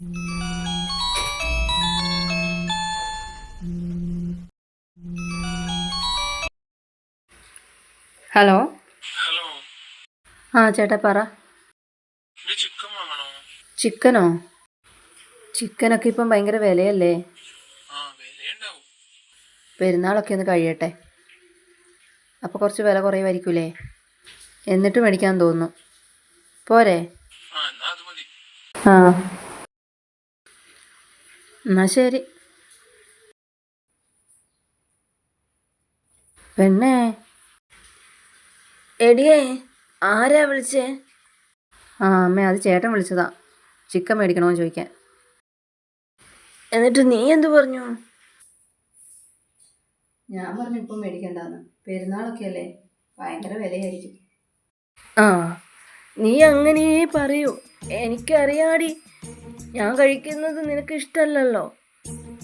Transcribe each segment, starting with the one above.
Hello hello. ആ ചേട്ടാ പറ. ചിക്കനോ? ചിക്കനൊക്കെ ഇപ്പം ഭയങ്കര വിലയല്ലേ? പെരുന്നാളൊക്കെ ഒന്ന് കഴിയട്ടെ. അപ്പോൾ കുറച്ച് വില കുറയുമായിരിക്കൂലേ? എന്നിട്ട് മേടിക്കാൻ തോന്നുന്നു. പോരെ? ആ. എന്നാ അത് മതി ആ എന്നാ ശരി. പെണ്ണേ. എടിയേ ആരാ വിളിച്ചേ? ആ അമ്മേ അത് ചേട്ടൻ വിളിച്ചതാ. ചിക്കൻ മേടിക്കണമെന്ന് ചോദിക്കാൻ. എന്നിട്ട് നീ എന്തു പറഞ്ഞു? ഞാൻ പറഞ്ഞു ഇപ്പം മേടിക്കണ്ടെന്ന്. പെരുന്നാളൊക്കെ അല്ലേ? ഭയങ്കര വിലയായിരിക്കും. ആ നീ അങ്ങനെ പറയൂ. എനിക്കറിയാടി. ഞാൻ കഴിക്കുന്നത് നിനക്ക് ഇഷ്ടമല്ലല്ലോ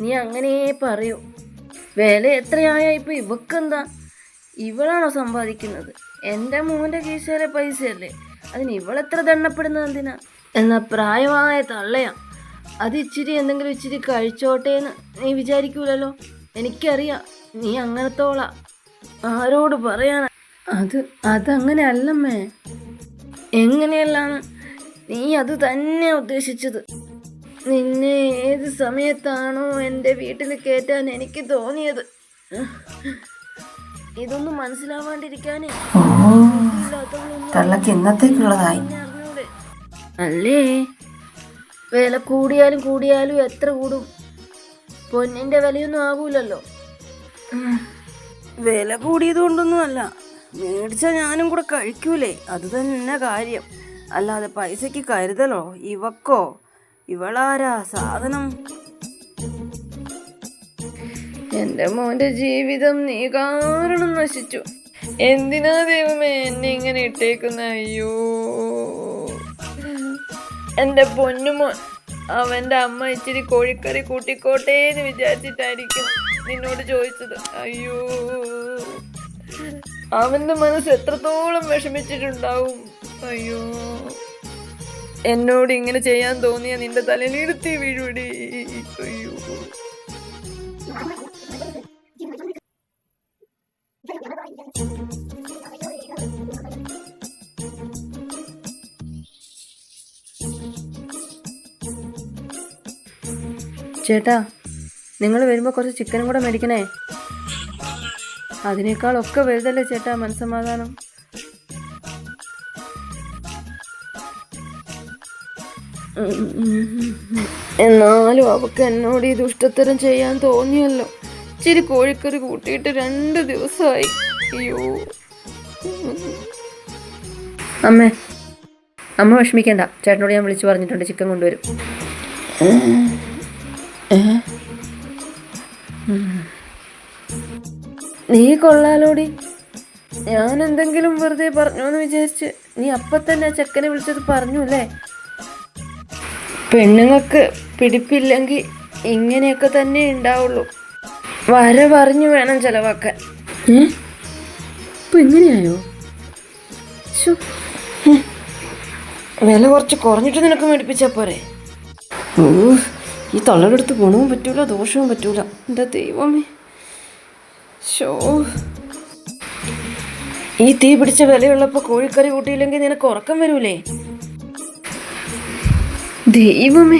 നീ അങ്ങനെ പറയൂ. വില എത്രയായ? ഇപ്പൊ ഇവക്കെന്താ? ഇവളാണോ സമ്പാദിക്കുന്നത്? എന്റെ മോന്റെ കീശയിലെ പൈസയല്ലേ? അതിന് ഇവളെത്ര ദണ്ണപ്പെടുന്നത് എന്തിനാ? എന്നാ പ്രായമായ തള്ളയാ. അത് ഇച്ചിരി എന്തെങ്കിലും ഇച്ചിരി കഴിച്ചോട്ടെ എന്ന് നീ വിചാരിക്കൂലല്ലോ? എനിക്കറിയാം നീ അങ്ങനത്തോളാ. ആരോട് പറയാനാ? അത് അതങ്ങനെ അല്ലമ്മേ. എങ്ങനെയല്ലാണ് നീ അത് തന്നെ ഉദ്ദേശിച്ചത്? നിന്നെ ഏത് സമയത്താണോ എന്റെ വീട്ടിൽ കയറ്റാൻ എനിക്ക് തോന്നിയത്? ഇതൊന്നും മനസ്സിലാവാണ്ടിരിക്കാനേ. തള്ളക്ക് ഇന്നത്തേക്കുള്ളതായി. അല്ലേ? വില കൂടിയാലും കൂടിയാലും എത്ര കൂടും? പൊന്നിന്റെ വിലയൊന്നും ആകൂലല്ലോ വില കൂടിയത് കൊണ്ടൊന്നും അല്ല. മേടിച്ചാൽ ഞാനും കൂടെ കഴിക്കൂലേ? അത് തന്നെ കാര്യം. അല്ലാതെ പൈസയ്ക്ക് കരുതലോ? ഇവക്കോ? ഇവളാരാ? സാധനം. എന്റെ മോന്റെ ജീവിതം നീ കാരണം നശിച്ചു. എന്തിനാ ദൈവമേ എന്നെ ഇങ്ങനെ ഇട്ടേക്കുന്ന? അയ്യോ. എന്റെ പൊന്നുമോൻ അവന്റെ അമ്മ ഇച്ചിരി കോഴിക്കറി കൂട്ടിക്കോട്ടെ എന്ന് വിചാരിച്ചിട്ടായിരിക്കും നിന്നോട് ചോദിച്ചത്. അയ്യോ. അവന്റെ മനസ്സ് എത്രത്തോളം വിഷമിച്ചിട്ടുണ്ടാവും? അയ്യോ. എന്നോട് ഇങ്ങനെ ചെയ്യാൻ തോന്നിയ നിന്റെ തലയിലെടുത്തി വീഴുടി. അയ്യോ. ചേട്ടാ നിങ്ങൾ വരുമ്പോൾ കുറച്ച് ചിക്കനും കൂടെ മേടിക്കണേ. അതിനേക്കാളൊക്കെ വലുതല്ലേ ചേട്ടാ മനസ്സമാധാനം എന്നാലും അവക്ക് എന്നോട് ഈ ദുഷ്ടത്തരം ചെയ്യാൻ തോന്നിയല്ലോ. ഇച്ചിരി കോഴിക്കറി കൂട്ടിയിട്ട് രണ്ട് ദിവസമായി. അയ്യോ. അമ്മേ അമ്മ വിഷമിക്കണ്ട. ചേട്ടനോട് ഞാൻ വിളിച്ചു പറഞ്ഞിട്ടുണ്ട് ചിക്കൻ കൊണ്ടുവരും. നീ കൊള്ളാലോടി. ഞാൻ എന്തെങ്കിലും വെറുതെ പറഞ്ഞോന്ന് വിചാരിച്ച് നീ അപ്പം തന്നെ ആ ചെക്കനെ വിളിച്ചത് പറഞ്ഞു അല്ലേ പെണ്ണുങ്ങൾക്ക് പിടിപ്പില്ലെങ്കിൽ ഇങ്ങനെയൊക്കെ തന്നെ ഉണ്ടാവുള്ളൂ. വര പറഞ്ഞു വേണം ചെലവാക്കാൻ. ഏ. ഹും. വില കുറച്ച് കുറഞ്ഞിട്ട് നിനക്ക് മേടിപ്പിച്ചാ പോരെ? ഈ തള്ളയുടെ അടുത്ത് ഗുണവും പറ്റൂല ദോഷവും പറ്റൂല. എന്റെ ദൈവമേ. ഷോ ഈ തീ പിടിച്ച വിലയുള്ളപ്പോൾ കോഴിക്കറി കൂട്ടിയില്ലെങ്കിൽ നിനക്ക് ഉറക്കം വരൂലേ? ദൈവമേ